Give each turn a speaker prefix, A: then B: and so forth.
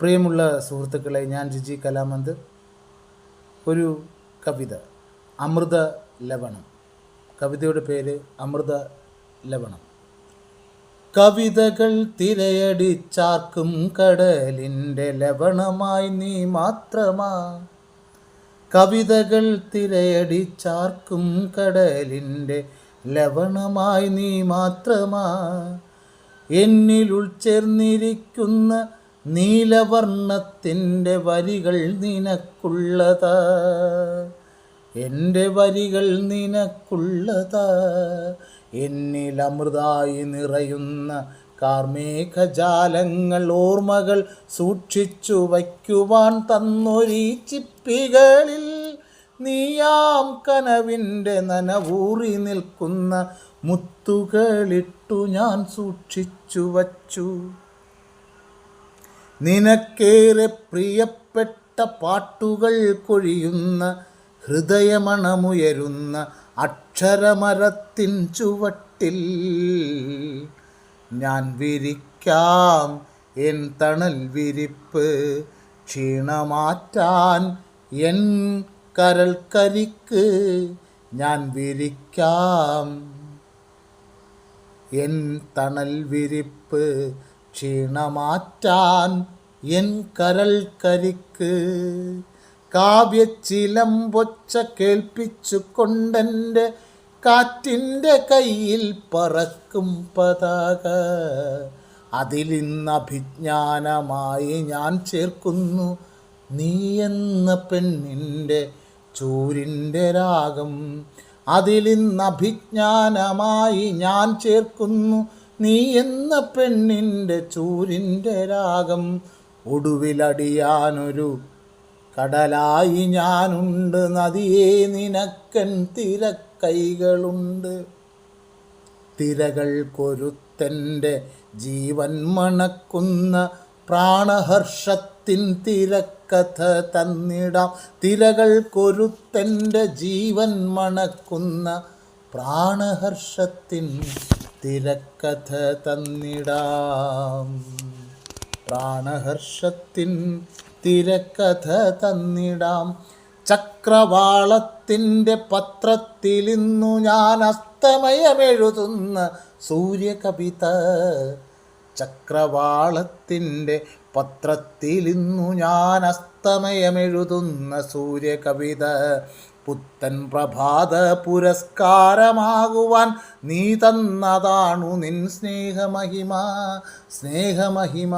A: പ്രിയമുള്ള സുഹൃത്തുക്കളെ ഞാൻ ജിജി കലാമന്ത്. ഒരു കവിത അമൃത ലവണം. കവിതയുടെ പേര് അമൃത ലവണം. കവിതകൾ തിരയടിച്ചാർക്കും കടലിന്റെ ലവണമായി നീ മാത്രമാ. കവിതകൾ തിരയടിച്ചാർക്കും കടലിന്റെ ലവണമായി നീ മാത്രമാ. എന്നിൽ ഉൾച്ചേർന്നിരിക്കുന്ന നീലവർണത്തിന്റെ വരികൾ നിനക്കുള്ളതാ. എന്റെ വരികൾ നിനക്കുള്ളതാ. എന്നിൽ അമൃതായി നിറയുന്ന കാർമേഘജാലങ്ങൾ ഓർമ്മകൾ സൂക്ഷിച്ചു വയ്ക്കുവാൻ തന്നൊരീ ചിപ്പികളിൽ നീയാം കനവിന്റെ നനവൂറി നിൽക്കുന്ന മുത്തുകളിട്ടു ഞാൻ സൂക്ഷിച്ചു വച്ചു. നിനക്കേറെ പ്രിയപ്പെട്ട പാട്ടുകൾ കൊഴിയുന്ന ഹൃദയമണമുയരുന്ന അക്ഷരമരത്തിൻ ചുവട്ടിൽ ഞാൻ വിരിക്കാം എൻ തണൽ വിരിപ്പ് ക്ഷീണമാറ്റാൻ എൻ കരൽക്കരിക്ക് ഞാൻ വിരിക്കാം. എൻ തണൽ വിരിപ്പ് ക്ഷീണമാറ്റാൻ എൻ കരൽ കരിക്ക്. കാവ്യച്ചിലമ്പൊച്ച കേൾപ്പിച്ചു കൊണ്ടെന്റെ കാറ്റിന്റെ കയ്യിൽ പറക്കും പതാക. അതിലിന്ന് അഭിജ്ഞാനമായി ഞാൻ ചേർക്കുന്നു നീ എന്ന പെണ്ണിന്റെ ചൂരിന്റെ രാഗം. അതിലിന്ന് അഭിജ്ഞാനമായി ഞാൻ ചേർക്കുന്നു നീ എന്ന പെണ്ണിന്റെ ചൂരിന്റെ രാഗം ഒടുവിലടിയാനൊരു കടലായി ഞാനുണ്ട്. നദിയെ നിനക്കൻ തിരക്കൈകളുണ്ട്. തിരകൾ കൊരുത്തന്റെ ജീവൻ മണക്കുന്ന പ്രാണഹർഷത്തിൻ തിരക്കഥ തന്നിടാം. തിരകൾ കൊരുത്തന്റെ ജീവൻ മണക്കുന്ന പ്രാണഹർഷത്തിൻ തിരക്കഥ തന്നിടാം പ്രാണഹർഷത്തിൻ തിരക്കഥ തന്നിടാം ചക്രവാളത്തിന്റെ പത്രത്തിലിന്നു ഞാൻ അസ്തമയമെഴുതുന്ന സൂര്യകവിത. ചക്രവാളത്തിന്റെ പത്രത്തിലിന്നു ഞാൻ അസ്തമയമെഴുതുന്ന സൂര്യകവിത. പുത്തൻ പ്രഭാത പുരസ്കാരമാകുവാൻ നീ തന്നതാണു നിൻ സ്നേഹമഹിമ സ്നേഹമഹിമ.